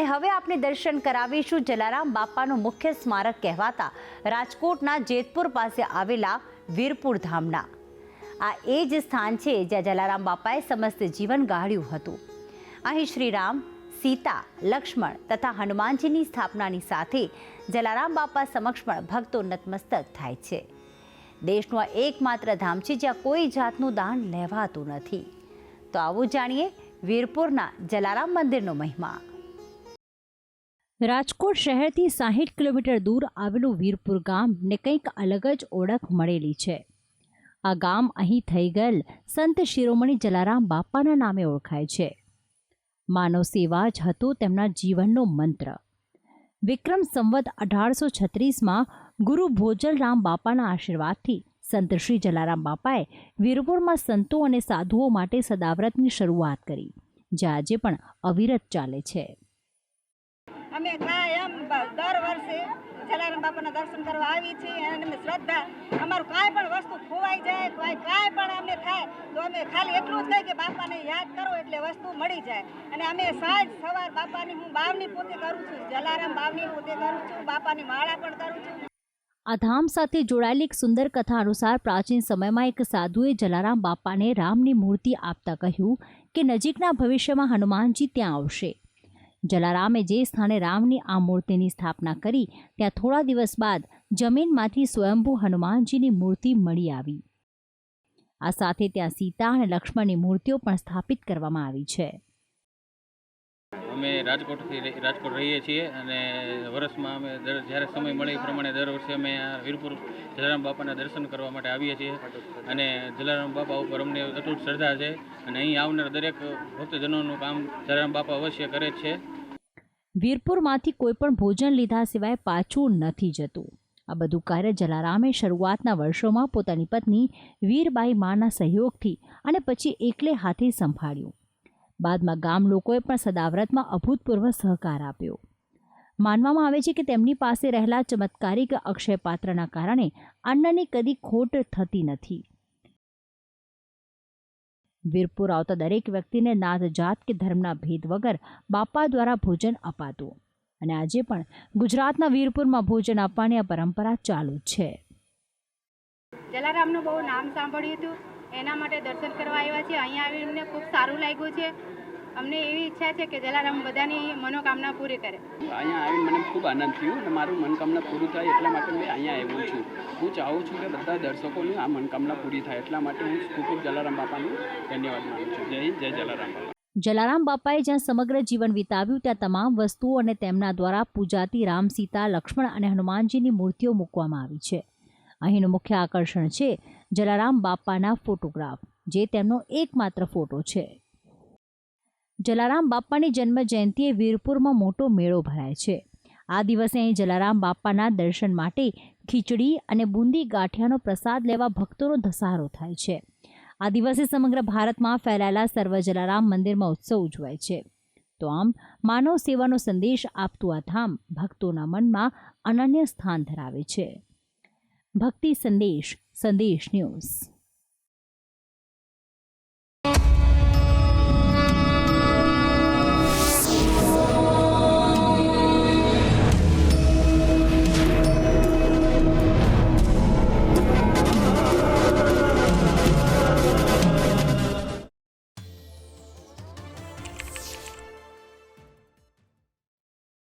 અને હવે આપણે દર્શન કરાવીશું. જલારામ બાપાનું મુખ્ય સ્મારક કહેવાતા રાજકોટના જેતપુર પાસે આવેલા વીરપુર ધામના. આ એ જ સ્થાન છે જ્યાં જલારામ બાપાએ સમસ્ત જીવન ગાળ્યું હતું. અહીં શ્રીરામ, સીતા, લક્ષ્મણ તથા હનુમાનજીની સ્થાપનાની સાથે જલારામ બાપા સમક્ષ પણ ભક્તો નતમસ્તક થાય છે. દેશનું આ એકમાત્ર ધામ છે જ્યાં કોઈ જાતનું દાન લેવાતું નથી. તો આવું જાણીએ વીરપુરના જલારામ મંદિરનો મહિમા. રાજકોટ શહેરથી સાહીઠ કિલોમીટર દૂર આવેલું વીરપુર ગામને કંઈક અલગ જ ઓળખ મળેલી છે. આ ગામ અહીં થઈ ગયેલ સંત શિરોમણી જલારામ બાપાના નામે ઓળખાય છે. માનવ સેવા જ હતો તેમના જીવનનો મંત્ર. વિક્રમ સંવત અઢારસો છત્રીસમાં ગુરુ ભોજલરામ બાપાના આશીર્વાદથી સંત શ્રી જલારામ બાપાએ વીરપુરમાં સંતો અને સાધુઓ માટે સદાવ્રતની શરૂઆત કરી, જે આજે પણ અવિરત ચાલે છે. અમે થાય એમ દર વર્ષે જલારામ બાપાના દર્શન કરવા આવી છીએ અને અમે શ્રદ્ધા અમારું કાંઈ પણ વસ્તુ ખોવાઈ જાય, કાંઈ પણ અમને થાય, તો અમે ખાલી એટલું જ કહીએ કે બાપાને યાદ કરો એટલે વસ્તુ મળી જાય. અને અમે સાંજ સવાર બાપાની હું બાવની પોતે કરું છું, જલારામ બાવની પોતે કરું છું, બાપાની માળા પણ કરું છું. આ ધામ સાથે જોડાયેલી એક સુંદર કથા અનુસાર પ્રાચીન સમયમાં એક સાધુએ જલારામ બાપાને રામની મૂર્તિ આપતા કહ્યું કે નજીકના ભવિષ્યમાં હનુમાનજી ત્યાં આવશે. જલારામે જે સ્થાને રામની આ મૂર્તિની સ્થાપના કરી, ત્યાં થોડા દિવસ બાદ જમીનમાંથી સ્વયંભૂ હનુમાનજીની મૂર્તિ મળી આવી. આ સાથે ત્યાં સીતા અને લક્ષ્મણની મૂર્તિઓ પણ સ્થાપિત કરવામાં આવી છે. અમે રાજકોટથી રાજકોટ રહીએ છીએ અને વર્ષમાં અમે દર જ્યારે સમય મળે એ પ્રમાણે દર વર્ષે અમે આ વીરપુર જલારામ બાપાના દર્શન કરવા માટે આવીએ છીએ. અને જલારામ બાપા ઉપર અમને અતૂટ શ્રદ્ધા છે અને અહીં આવનાર દરેક ભક્તજનોનું કામ જલારામ બાપા અવશ્ય કરે છે. વીરપુરમાંથી કોઈ પણ ભોજન લીધા સિવાય પાછું નથી જતું. આ બધું કાર્ય જલારામે શરૂઆતના વર્ષોમાં પોતાની પત્ની વીરબાઈ માના સહયોગથી અને પછી એકલે હાથે સંભાળ્યું. બાદમાં ગામ લોકોએ પણ સદાવ્રતમાં અભૂતપૂર્વ સહકાર આપ્યો. માનવામાં આવે છે કે તેમની પાસે રહેલા ચમત્કારિક અક્ષય પાત્રના કારણે અન્નની કદી ખોટ થતી નથી. વીરપુર આવતા દરેક વ્યક્તિને નાત જાત કે ધર્મના ભેદ વગર બાપા દ્વારા ભોજન અપાતું. અને આજે પણ ગુજરાતના વીરપુરમાં ભોજન આપવાની આ પરંપરા ચાલુ છે. જલારામનું બહુ નામ સાંભળ્યું હતું. એના માટે દર્શન કરવા આવ્યા છીએ. અહીંયા આવીને ખૂબ સારું લાગ્યું છે. અમને એવી ઈચ્છા છે કે જલારામ બધાની મનોકામના પૂરી કરે. અહીંયા આવીને મને ખૂબ આનંદ થયો અને મારું મનોકામના પૂરું થાય એટલા માટે મેં અહીંયા આવ્યો છું. હું ચાહું છું કે બધા દર્શકોની આ મનોકામના પૂરી થાય એટલા માટે હું ખૂબ ખૂબ જલારામ બાપાનું ધન્યવાદ માનું છું. જય હિન્દ જય જલારામ બાપા. જલારામ બાપાએ જ્યાં સમગ્ર જીવન વિતાવ્યું ત્યાં તમામ વસ્તુઓ અને તેમના દ્વારા પૂજાતી રામ સીતા લક્ષ્મણ અને હનુમાનજીની મૂર્તિઓ મૂકવામાં આવી છે. અહીંનું મુખ્ય આકર્ષણ છે જલારામ બાપાના ફોટોગ્રાફ, જે તેમનો એકમાત્ર ફોટો છે. જલારામ બાપાની જન્મ જયંતિએ વીરપુરમાં મોટો મેળો ભરાય છે. આ દિવસે અહીં જલારામ બાપાના દર્શન માટે ખીચડી અને બુંદી ગાંઠિયાનો પ્રસાદ લેવા ભક્તોનો ધસારો થાય છે. આ દિવસે સમગ્ર ભારતમાં ફેલાયેલા સર્વ જલારામ મંદિરમાં ઉત્સવ ઉજવાય છે. તો આમ, માનવ સેવાનો સંદેશ આપતું આ ધામ ભક્તોના મનમાં અનન્ય સ્થાન ધરાવે છે. ભક્તિ સંદેશ સંદેશ ન્યૂઝ.